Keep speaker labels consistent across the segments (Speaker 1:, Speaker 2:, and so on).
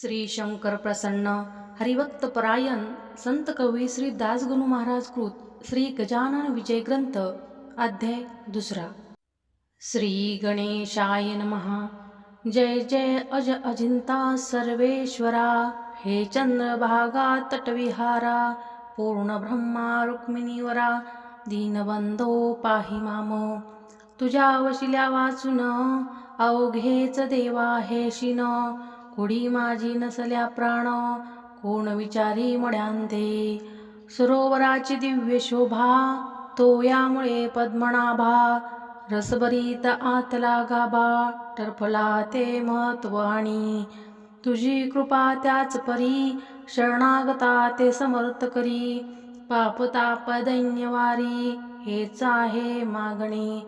Speaker 1: श्री शंकर प्रसन्न हरिभक्त परायण संत कवी श्री दासगुरु महाराज कृत श्री गजानन विजय ग्रंथ अध्याय दुसरा. श्री गणेशाय महा जय जय अज अजिंता सर्वेश्वरा. हे चंद्रभागा तटविहारा पूर्ण ब्रह्मा रुक्मिणीवरा. दीनबंधो पाहि माम. तुझ्या वशिल्या वाचून अवघेच देवा हे शिन. कुडी माझी नसल्या प्राण कोण विचारी मड्यांते सरोवराची दिव्य शोभा तो यामुळे पद्मनाभा. रसभरीत आतला गाभा टरफला ते महत्वाणी आणि तुझी कृपा त्याच परी. शरणागता ते समर्थ करी. पापताप दैन्यवारी हेच आहे मागणे.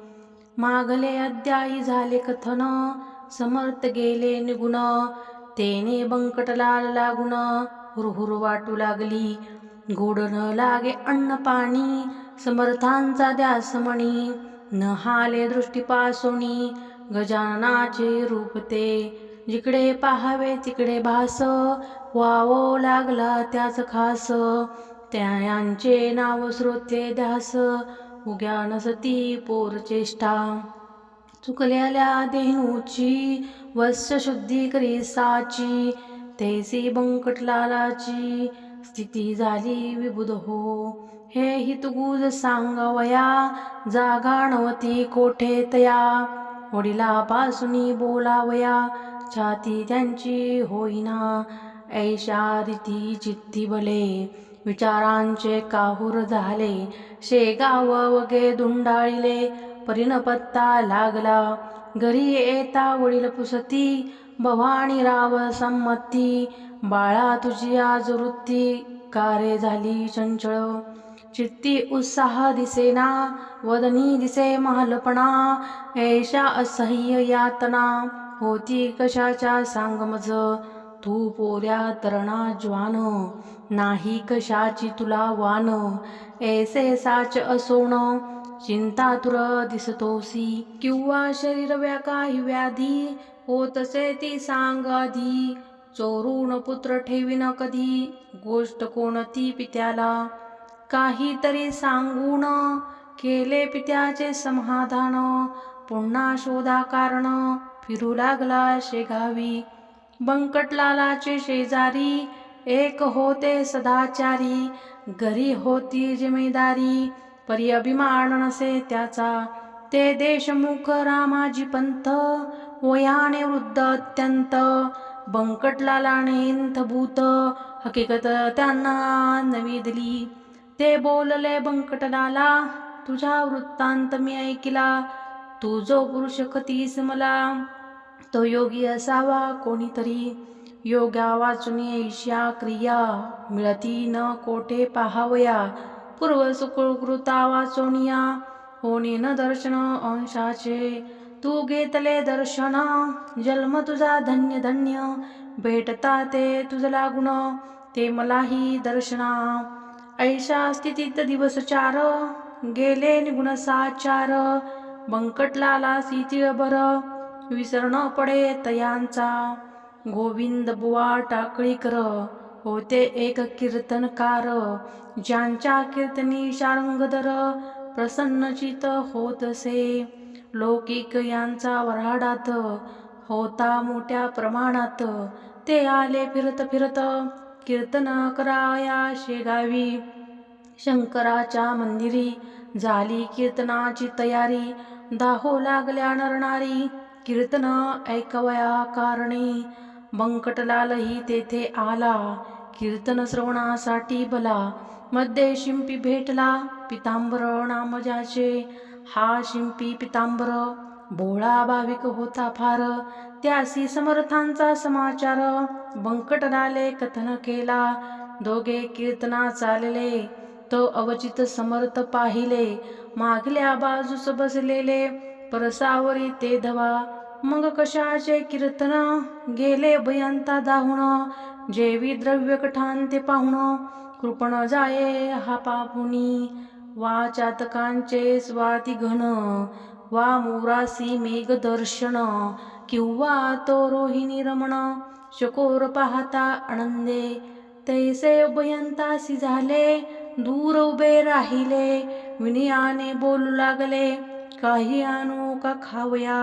Speaker 1: मागले अद्यायी झाले कथन समर्थ गेले निगुण. तेने बंकटलाल लागून हुरहुर वाटू लागली. गोड न लागे अन्न पाणी समर्थांचा द्यास म्हणी. न हाले दृष्टीपासोनी गजाननाचे रूप ते. जिकडे पाहावे तिकडे भास वावो लागला त्याच खास. त्यांचे नाव श्रोते ध्यास उग्या नसती पोर चुकलेल्या देहूची वस्त्रशुद्धी वस्य शुद्धी करी साची तेसी बंकटलालाची. स्थिती झाली विबुध हो. हे हितगुज सांगवया जागा नवती कोठे तया. वडिलापासून बोलावया छाती त्यांची होईना. ऐशा रीती चित्ती बले विचारांचे काहूर झाले. शेगाव वगे धुंडाळिले परिणपत्ता लागला. घरी येता वडील पुसती भवानी राव संमती बाळा तुझी आज वृत्ती कारे झाली चंचळ? चित्ती उत्साह दिसेना वदनी दिसे महालपणा ऐशा असह्य यातना होती कशाच्या सांग मज? तू पोऱ्या तरणा ज्वान नाही कशाची तुला वान? ऐसे साच असोण चिंता तुर दिसतोसी किंवा शरीर काही व्याधी होतसे ती सांग आधी चोरून पुत्र ठेवीन कधी गोष्ट कोणती पित्याला? काहीतरी सांगून केले पित्याचे समाधान पुन्हा शोधा कारण फिरू लागला शेगावी. बंकटलालाचे शेजारी एक होते सदाचारी घरी होती जिमेदारी परी अभिमान नसे त्याचा. ते देशमुख रामाजी पंथ वयाने वृद्ध अत्यंत बंकटलालाने इंथभूत. हकीकत त्यांना नवी ते बोलले बंकटलाला तुझा वृत्तांत मी ऐकला. तू जो पुरुष कतीस मला तो योगी असावा कोणीतरी. योगा वाचून ऐशा क्रिया मिळती न कोठे पाहावया. पूर्व सुकृता वाचोनिया होणे न दर्शन अंशाचे. तू घेतले दर्शन जन्म तुझा धन्य धन्य भेटता ते तुझला गुण ते मलाही दर्शना. ऐशा स्थितीत दिवस चार गेले निगुण साचार बंकटलाला सीतीळ बर विसरण पडे तयांचा गोविंद बुवा टाकळी कर होते एक कीर्तनकार. ज्यांच्या कीर्तनी शारंगधर प्रसन्नचित होतसे. लौकिक यांचा वऱ्हाडात होता मोठ्या प्रमाणात. ते आले फिरत फिरत कीर्तन कराया शेगावी. शंकराच्या मंदिरी झाली कीर्तनाची तयारी. दाहो लागल्या नरणारी कीर्तन ऐकवया कारणे. बंकटलालही तेथे आला. कीर्तन श्रवणासाठी भला मध्ये शिंपी भेटला पितांबर नामजाचे. हा शिंपी पितांबर भोळा भाविक होता फार. त्यासी समर्थांचा समाचार बंकटलाले कथन केला. दोघे कीर्तना चालले. तो अवचित समर्थ पाहिले. मागल्या बाजूस बसलेले परसावरी ते धवा. मग कशाचे कीर्तन? गेले भयंता दाहुण जेवी द्रव्य कठान ते पाहुण. कृपण जाये हा पापुनी वा चातकांचे स्वाती घन वा मोरासी मेघ दर्शन किंवा तो रोहिणी रमण. शकोर पाहता आनंदे तैसे भयंतासी झाले दूर उभे राहिले विनयाने बोलू लागले काही आणू का खावया.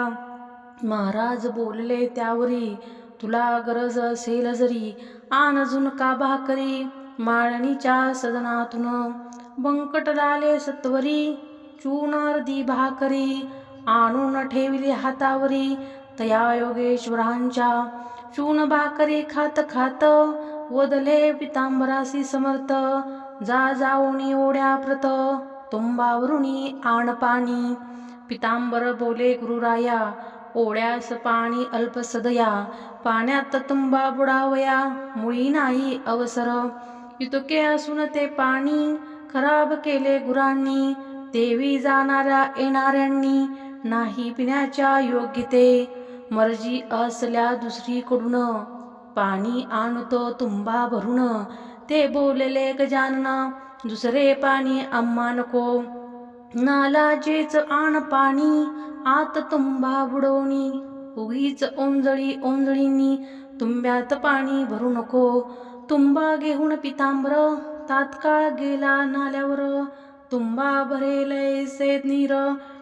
Speaker 1: महाराज बोलले त्यावरी तुला गरज असेल जरी आण अजून का भाकरी माळणीच्या सदनातून. बंकटलाले सत्वरी चून अर्धी भाकरी आणून ठेवली हातावरी. तया योगेश्वरांच्या चून भाकरी खात खात वदले पितांबरासी समर्थ. जा जाऊनी ओढ्या प्रत तुंबावरुणी आण पाणी. पितांबर बोले गुरुराया ओढ्यास पाणी अल्प सदया पाण्यात तुंबा बुडावया मुळी नाही अवसर. इतके असून ते पाणी खराब केले गुरांनी देवी जाणाऱ्या येणाऱ्यांनी नाही पिण्याच्या योग्यते. मर्जी असल्या दुसरीकडून पाणी आणतो तुंबा भरून. ते बोलले गजानना दुसरे पाणी आम्हा नको. नालाजेच आण पाणी आत तुंबा बुडवणी उगीच ओंजळी ओंजळींनी तुंब्यात पाणी भरू नको. तुंबा घेऊन पितांबर तात्काळ गेला नाल्यावर. तुंबा भरेल ऐसे नीर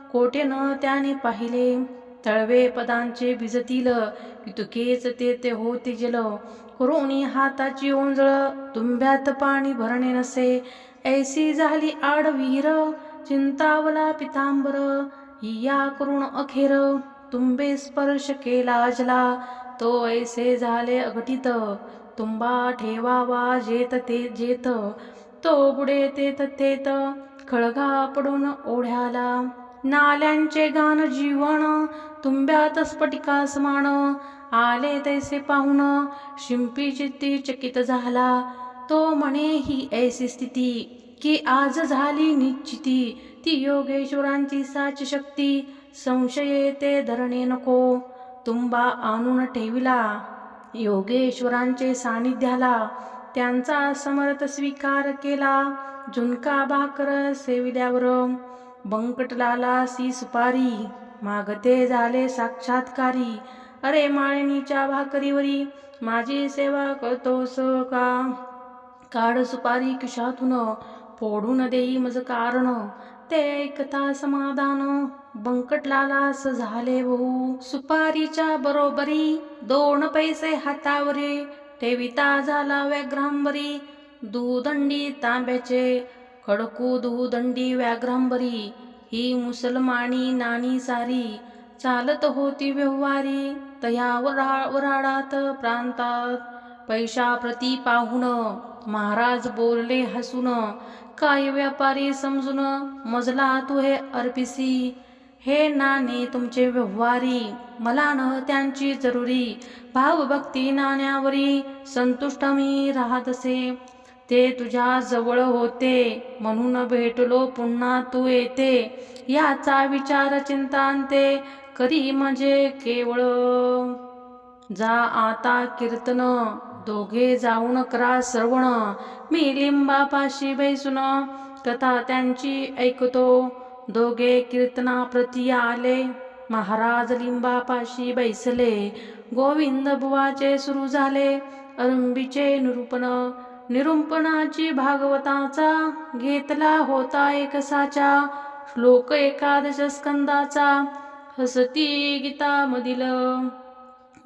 Speaker 1: कोटेनं त्याने पाहिले. तळवे पदांचे भिजतील पितुकेच ते ते होते जल. करोनी हाताची ओंजळ तुंब्यात पाणी भरणे नसे. ऐसी झाली आडवीर चिंतावला पितांबर या करून अखेर. तुंबे स्पर्श केला जला तो ऐसे झाले अघटित. तुंबा ठेवावा जेत ते जेत तो बुडे तेत तेत. खळगा पडून ओढ्याला नाल्यांचे गान जीवन तुंब्यात स्फटिका समान. आले तैसे पाहून शिंपी चित्ती चकित झाला. तो म्हणे ही ऐसी स्थिती की आज झाली निश्चिती. ती योगेश्वरांची साच शक्ती. संशये ते धरणे नको. तुंबा आणून ठेविला. योगेश्वरांचे सानिध्याला त्यांचा समर्थ स्वीकार केला. झुणका भाकर सेविल्यावर बंकटलाला सी सुपारी. मागते झाले साक्षात्कारी. अरे माळणीच्या भाकरीवरी माझी सेवा करतोस का? काढ सुपारी किशातून फोडून देई मज कारण ते ऐकता समाधान. बंकटलालास झाले बहु सुपारीच्या बरोबरी दोन पैसे हातावरी. ठेविता झाला व्याघ्रांबरी. दुदंडी तांब्याचे. खडकू दुदंडी व्याघ्रांबरी. ही मुसलमानी नाणी सारी. चालत होती व्यवहारी. तया वरा वराडात प्रांतात. पैशाप्रती पाहुण महाराज बोलले हसून काय व्यापारी समजून मजला तू हे अर्पिसी? हे नाणे तुमचे व्यवहारी मला न त्यांची जरुरी. भावभक्ती नाण्यावरी संतुष्ट मी राहत असे ते तुझ्या जवळ होते म्हणून भेटलो पुन्हा तू येते. याचा विचार चिंतांते करी म्हणजे केवळ. जा आता कीर्तन. दोघे जाऊन करा श्रवण मी लिंबापाशी बैसून कथा त्यांची ऐकतो. दोघे कीर्तनाप्रती आले. महाराज लिंबापाशी बैसले. गोविंद बुवाचे सुरू झाले. अरंबीचे निरूपण. निरूपणाची भागवताचा घेतला होता एकसाचा. श्लोक एकादश स्कंदाचा. हसती गीतामधील.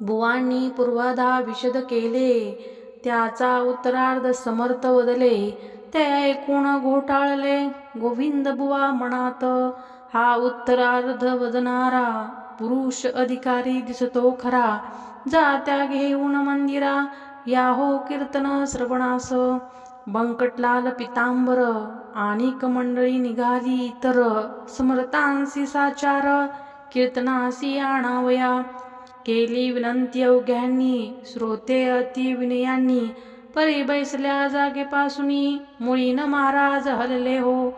Speaker 1: बुवांनी पूर्वाधा विशद केले. त्याचा उत्तरार्ध समर्थ वदले. ते ऐकून घोटाळले. गोविंद बुवा मनात हा उत्तरार्ध वदनारा पुरुष अधिकारी दिसतो खरा. जात्या घेऊन मंदिरा. याहो कीर्तन श्रवणास. बंकटलाल पितांबर आणिक मंडळी निघाली तर समर्थांसी साचार कीर्तनासी आणावया. केली विनंती अवघ्यांनी श्रोते अति विनयांनी. परी बैसल्या जागेपासून मुळीन महाराज हलले हो.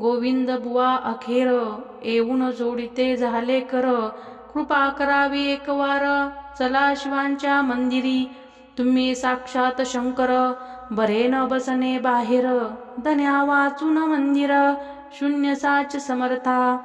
Speaker 1: गोविंद बुवा अखेर येऊन जोडिते झाले कर. कृपा करावी एक वार चला शिवांच्या मंदिरी. तुम्ही साक्षात शंकर बरे न बसने बाहेर. धन्या वाचून मंदिर शून्य साच समर्था.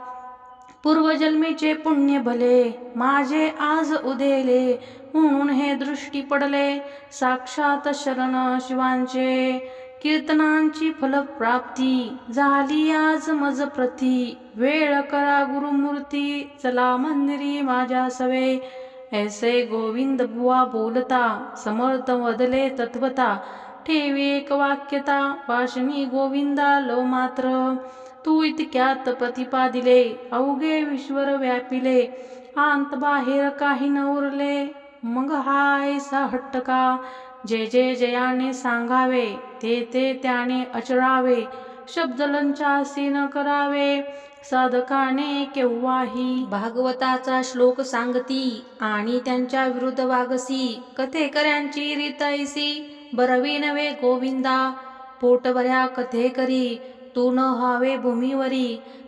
Speaker 1: पूर्वजन्मीचे पुण्य भले माझे आज उदेले म्हणून हे दृष्टी पडले. साक्षात शरण शिवांचे कीर्तनांची फलप्राप्ती झाली आज मज प्रती. वेळ करा गुरुमूर्ती चला मंदिरी माझ्या सवे. ऐसे गोविंद बुवा बोलता समर्थ वदले तत्वता. ठेवी एक वाक्यता वाशनी गोविंदा लो मात्र. तू इतक्यात प्रतिपादिले अवघे विश्वर व्यापिले आंत बाहेर काही न उरले. मग हा ऐसा हट्ट का जे जे जयाने सांगावे ते ते त्याने अचरावे शब्दलंचासी न करावे साधकाने केव्हाही. भागवताचा श्लोक सांगती आणि त्यांच्या विरुद्ध वागसी. कथेकऱ्यांची रीतैसी बरवी नवे गोविंदा. पोटभऱ्या कथेकरी तू न व्हावे भूमीवरी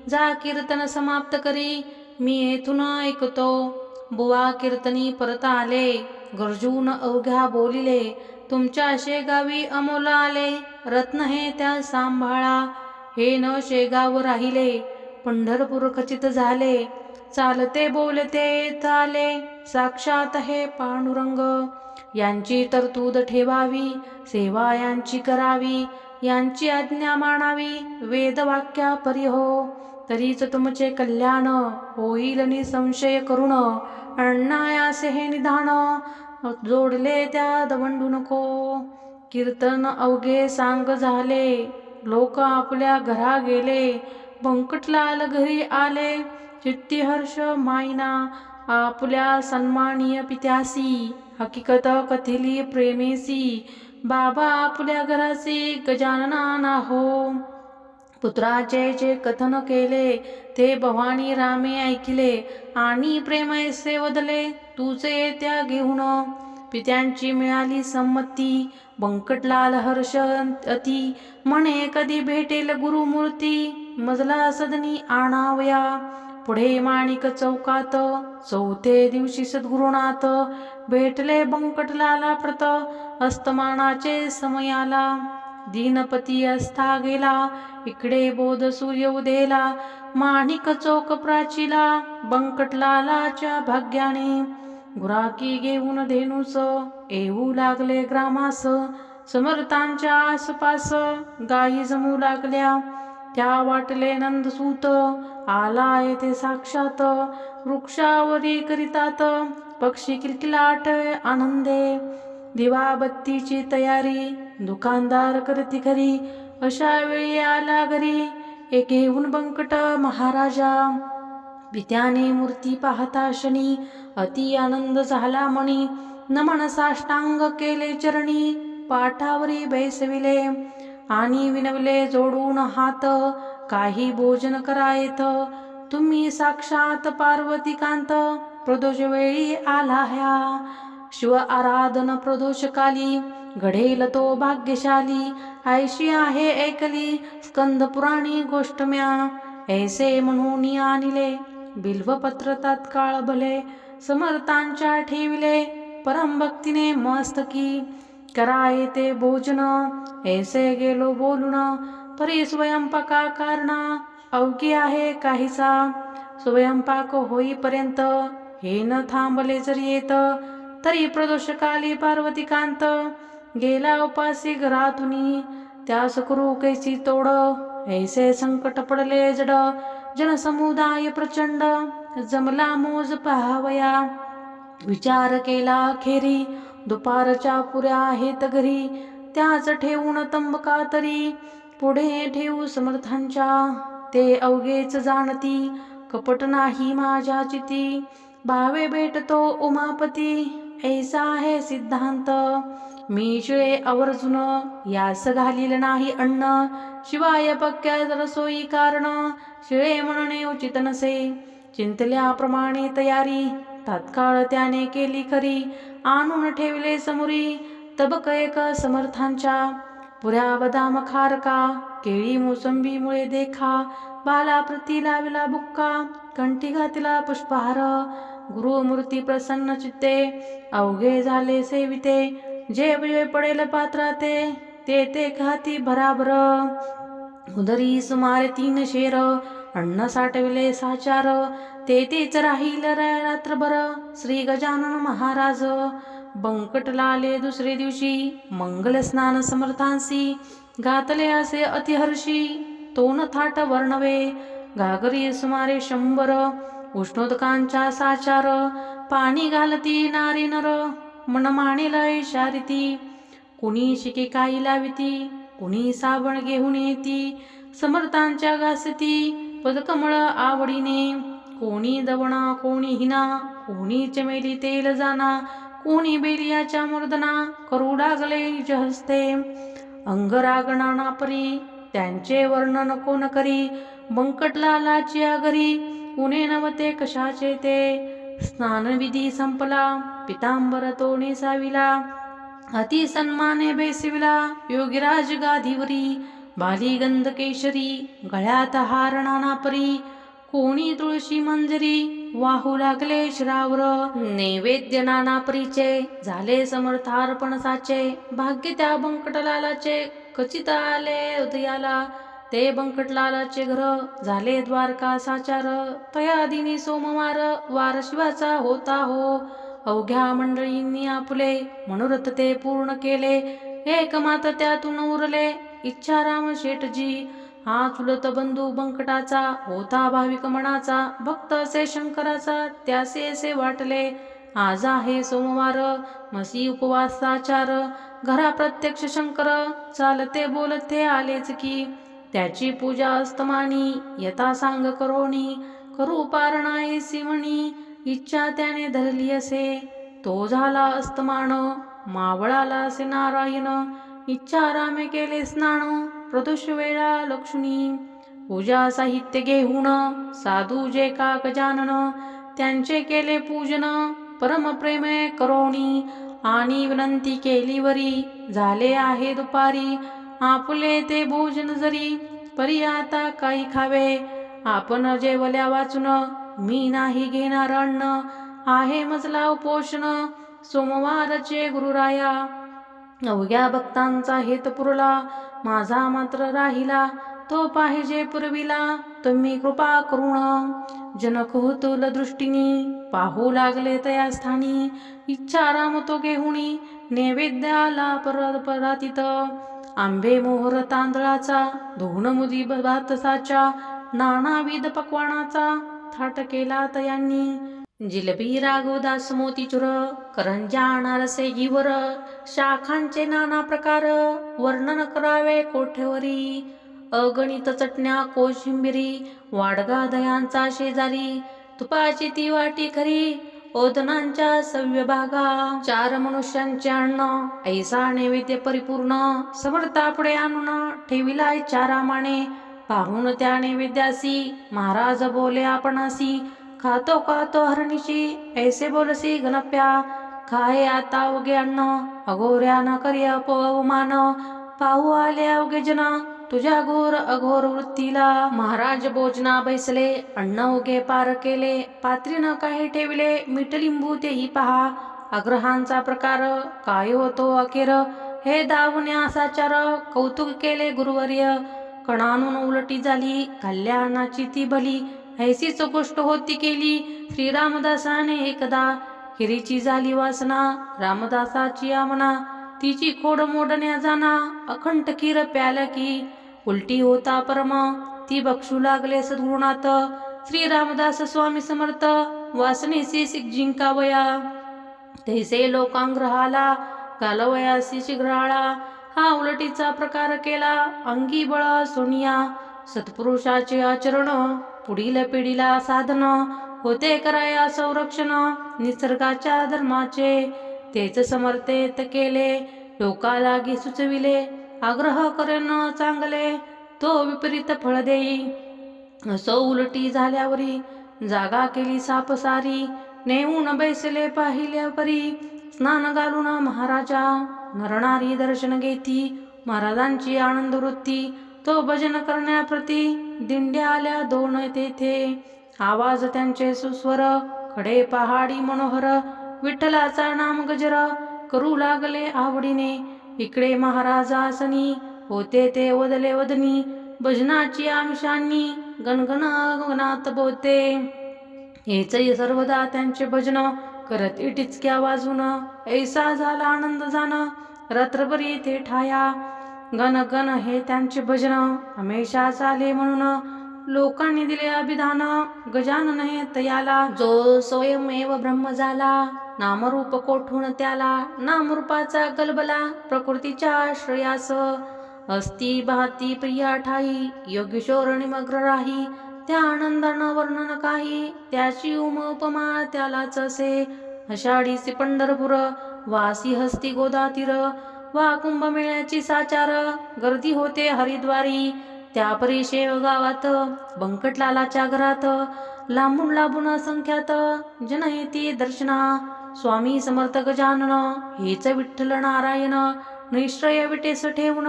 Speaker 1: जा कीर्तन समाप्त करी मी येथून ऐकतो. बुवा कीर्तनी परत आले गरजून अवघ्या बोलिले तुमच्या शेगावी अमोला आले रत्न हे त्या सांभाळा हे न शेगाव राहिले पंढरपूर खचित झाले चालते बोलते चाले साक्षात हे पांडुरंग यांची तरतूद ठेवावी सेवा यांची करावी यांची आज्ञा मानावी वेदवाक्या परी हो. तरीच तुमचे कल्याण होईल निसंशय करुण अण्णायासे हे निधान जोडले त्या दवंडू नको. कीर्तन अवघे सांग झाले लोक आपल्या घरा गेले बंकटलाल घरी आले चित्ती हर्ष मायना आपल्या सन्मानीय पित्यासी हकीकत कथिली प्रेमेसी बाबा आपल्या घराची गजानना हो पुत्राचे जे कथन केले ते भवानी रामे ऐकिले आणि प्रेम वदले तुझे त्या घेऊन. पित्यांची मिळाली संमती बंकटलाल हर्ष अति म्हणे कधी भेटेल गुरुमूर्ती मजला सदनी आणावया. पुढे माणिक चौकात चौथे दिवशी सद्गुरुनाथ भेटले बंकटलाला प्रत अस्तमानाचे समयाला. दीनपती अस्था गेला इकडे बोध सूर्य उदेला माणिक चौक प्राचीला बंकटलालाच्या भाग्याने. गुराकी घेऊन धेनुस येऊ लागले ग्रामास समर्थांच्या आसपास गायी जमू लागल्या. त्या वाटले नंदसूत. आला येथे साक्षात. वृक्षावरी करितात. पक्षी किलकिलाट आनंदे. दिवाबत्तीची तयारी. दुकानदार करती खरी. अशा वेळी आला घरी. एक येऊन बंकट महाराजा. पित्याने मूर्ती पाहता शनी. अति आनंद झाला मणी. नमन साष्टांग केले चरणी. पाठावरी बैसविले. आणि विनवले जोडून हात काही भोजन करायत. तुम्ही साक्षात पार्वतीकांत प्रदोष वेळी आला ह्या. शिव आराधन प्रदोषकाली घडेल तो भाग्यशाली. ऐशी आहे ऐकली स्कंद पुराणी गोष्ट म्या. ऐसे म्हणून आणले बिल्वपत्र तात्काळ भले. समर्थांच्या ठेविले परमभक्तीने मस्तकी. कराये ते भोजन ऐसे गेलो बोलून. परी स्वयंपाका कारण अवघी आहे काहीसा. स्वयंपाक होईपर्यंत हे न थांबले जरी येत तरी प्रदोषकाली पार्वतीकांत गेला उपासी घरातून. त्यास करू कैसी तोड ऐसे संकट पडले जड. जनसमुदाय प्रचंड जमला मोज पहावया. विचार केला खेरी दुपारच्या पुऱ्या आहेत घरी. त्याच ठेवून तंबका तरी. पुढे ठेवू समर्थांच्या. ते अवघेच जाणती. कपट नाही माझ्या चिती. भावे भेटतो उमापती. ऐसा आहे सिद्धांत. मी शिळे आवर्जून यास घालील नाही अन्न. शिवाय पक्क्या रसोई कारण. शिळे म्हणणे उचित नसे. चिंतल्याप्रमाणे तयारी. तात्काळ त्याने केली खरी. आणून ठेवले समोरी तबक एक समर्थांच्या. पुऱ्या बदाम खारका केळी मोसंबीमुळे देखा. बाला प्रती लाविला बुक्का कंठी घातला पुष्पहार. गुरुमूर्ती प्रसन्न चित्ते अवघे झाले सेविते. जे जे पडेल पात्राते ते ते खाती भराभर उदरी सुमारे तीन शेर अन्न साठविले साचार ते तेच राहील रा- रात्रभर. श्री गजानन महाराज बंकटला आले दुसरे दिवशी मंगल स्नान समर्थांसी घातले असे अतिहर्षी तोन थाट वर्णवे. घागरी सुमारे शंभर उष्णोदकांच्या साचार पाणी घालती नारी नर मन मानेला शारिती. कुणी शिके काही लाविती कुणी साबण घेऊन येती समर्थांच्या घासती पदकमळ आवडीने कोणी दवणा कोणी हिना कोणी चमेली तेल जाना कोणी बेलियाच्या मर्दना करू लागले निज अंगरागणा परी त्यांचे वर्णन कोण करी? बंकटलालाची आगरी उणे नवते कशाचे ते? स्नानविधी संपला पितांबर तो नेसाविला अति सन्माने बेसिविला योगीराज गाधीवरी बाली गंधकेशरी गळ्यात हार नानापरी कोणी तुळशी मंजरी वाहू लागले श्रावर. नैवेद्य नानापरीचे झाले समर्थार्पणसाचे भाग्य त्या बंकटलालाचे कचित आले उदयाला. ते बंकटलालाचे घर झाले द्वारका साचार तया दिनी सोमवार वार शिवाचा होता हो. अवघ्या मंडळींनी आपले मनोरथ ते पूर्ण केले एकमात त्यातून उरले. इच्छाराम शेठजी. हा चुलत बंधू बंकटाचा होता भाविक मनाचा भक्त असे शंकराचा त्यासे असे वाटले. आज आहे सोमवार मसी उपवासाचार. घरा प्रत्यक्ष शंकर चालते बोलते आलेच की. त्याची पूजा अस्तमानी यथा सांग करोणी. करू पारणा येसी इच्छा त्याने धरली असे. तो झाला अस्तमान मावळाला असे नारायण. इच्छारामे केले स्नान प्रदुष वेळा लक्ष्मी. पूजा साहित्य घेऊन साधू जे का गजानन त्यांचे केले पूजन परमप्रेमे करोणी आणि विनंती केली वरी झाले आहे दुपारी आपले ते भोजन जरी परी आता काही खावे. आपण जेवल्या वाचून मी नाही घेणार अन्न आहे मजला उपोषण. सोमवारचे गुरुराया अवघ्या भक्तांचा हेत पुरला माझा मात्र राहिला तो पाहिजे पुरविला तुम्ही कृपा करुण जनक होतुल दृष्टीनी पाहू लागले तया स्थानी इच्छा राम तो घेहुणी नैवेद्याला परत परातीत. आंबे मोहर तांदळाचा धुण मुदी भातसाच्या नानाविध पक्वानाचा थाट केला तयांनी जिलबी राघवदास मोतीचुर करंजा अनारसे जीवर शाखांचे नाना प्रकार वर्णन करावे कोठेवरी अगणित चटण्या कोशिंबिरी वाडगा दयांचा शेजारी तुपाची ती वाटी खरी ओदनांच्या सव्य भागा चार मनुष्यांचे अन्न ऐसा नैवेद्य परिपूर्ण समर्थापुढे आणून ठेविलाय चारामाने पाहून त्या नैवेद्यासी महाराज बोले आपणासी खातो खातो हरणीशी ऐसे बोलसी गणप्या खाय आता उगे अन्न अघोऱ्या न करी अपमान पाहू आले अवघे जन तुझ्या घोर अघोर वृत्तीला महाराज भोजना बैसले अन्न उगे पार केले पात्रीनं काही ठेवले मीठ लिंबू तेही पहा. अग्रहांचा प्रकार काय होतो अखेर? हे दावण्यासाचार कौतुक केले गुरुवर्य. कणानून उलटी झाली कल्याणाची ती भली ऐसीच गोष्ट होती केली. श्रीरामदासाने एकदा हिरीची झाली वासना रामदासाची आमना. तिची खोड मोडण्या जाना अखंड खीर प्याल की उलटी होता परम. ती बक्षू लागले सद्गुणात श्री रामदास स्वामी समर्थ वासनेसी जिंकावया. तैसे लोकांग्रहाला घालवयासी शिग्राळा हा उलटीचा प्रकार केला अंगी बळा सोनिया सत्पुरुषाचे आचरण. पुढील पिढीला साधन होते कराया संरक्षण निसर्गाच्या धर्माचे. तेच समर्थेत केले टोका लागी सुचविले आग्रह करेन चांगले तो विपरीत फळ देई. असो उलटी झाल्यावरी जागा केली सापसारी नेऊन बैसले पाहिल्यावरी स्नान घालून महाराजा मरणारी दर्शन घेती महाराजांची आनंद वृत्ती तो भजन करण्याप्रती दिंड्या आल्या दोन तेथे. आवाज त्यांचे सुस्वर खडे पहाडी मनोहर विठ्ठलाचा नाम गजर करू लागले आवडीने. इकडे महाराजासनी होते ते वदले वदनी भजनाची आमिषांनी गणगण गणात बोते. हेच सर्वदा त्यांचे भजन करत इटिचक्या वाजून ऐसा झाला आनंद जाण रात्रभरी ते ठाया. गण गण हे त्यांचे भजन. हमेशा चाले म्हणून लोकांनी दिले अभिधान. गजानन हे तयाला जो स्वयमेव ब्रह्म झाला. नामरूप कोठून त्याला नामरूपाचा गलबला प्रकृतीच्या आश्रयास अस्ति भाती प्रिया ठाई. योगेश्वर निमग्र राही. त्या आनंदानं वर्णन काही. त्याची उम उपमा त्यालाच असे. आषाढीचे पंढरपूर वासी हस्ती गोदातीर. वा कुंभमेळ्याची साचार गर्दी होते हरिद्वारी. त्या परिशेव गावात बंकटलालाच्या घरात लांबून लांबून असंख्यात जन येती दर्शना. स्वामी समर्थ गजानन हेच विठ्ठल नारायण निश्रय विटेस ठेवण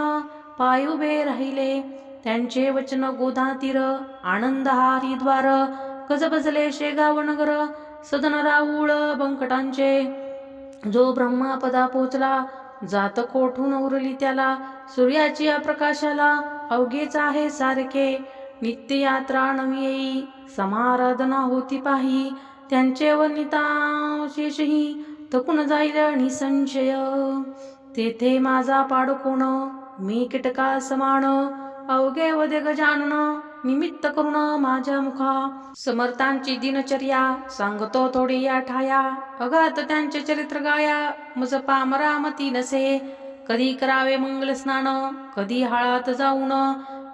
Speaker 1: पाय उभे राहिले. त्यांचे वचन गोदातीर आनंद हा हरिद्वार गजबजले शेगाव नगर सदन राऊळ बंकटांचे. जो ब्रह्मापदा पोचला जात कोठून उरली त्याला? सूर्याची या प्रकाशाला अवघेच आहे सारखे. नित्य यात्रा नवी येई समाराधना होती पाही. त्यांचे वनिताशेषही थकून जाईल निसंशय तेथे माझा पाड कोण? मी कीटका समान अवघे वदे गजानन. निमित्त करून माझ्या मुखा. समर्थांची दिनचर्या सांगतो थोडी या ठाया. अगात त्यांचे चरित्र गाया मजपा पामरामती नसे. कधी करावे मंगल स्नान कधी हाळात जाऊन.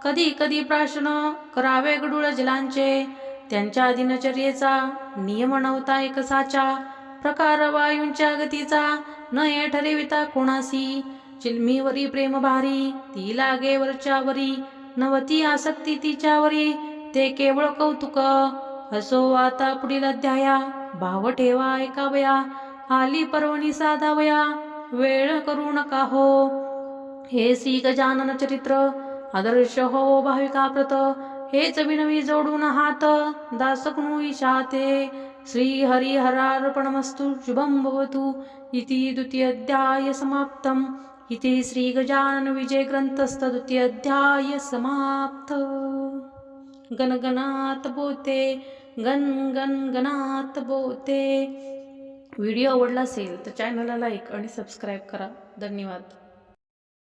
Speaker 1: कधी कधी प्राशन करावे गडूळ जलांचे. त्यांच्या दिनचर्येचा नियम नव्हता एक साचा. प्रकार वायूंच्या गतीचा न ये ठरविता कोणासी. चिलमीवरी प्रेम भारी ती लागे वरच्या वरी. नवती आसक्ती तिच्यावरी. ते केवळ कौतुक. असो आता पुढील अध्याया. भाव ठेवा ऐकावया. आली पर्वणी साधावया. वेळ करू नका हो. हे श्री गजानन चरित्र. आदर्श हो भाविका प्रत. हेच विनवी जोडून हात. दासकनु इशाते. श्री हरिहरार्पणमस्तु. शुभं भवतु. इति द्वितीयोऽध्याय समाप्तम्. इति श्री गजानन विजय ग्रंथस्थ द्वितीयोऽध्याय समाप्त गणगणात बोते गण गण गणात बोते. व्हिडिओ आवडला असेल तर चॅनलला लाईक आणि सबस्क्राईब करा. धन्यवाद.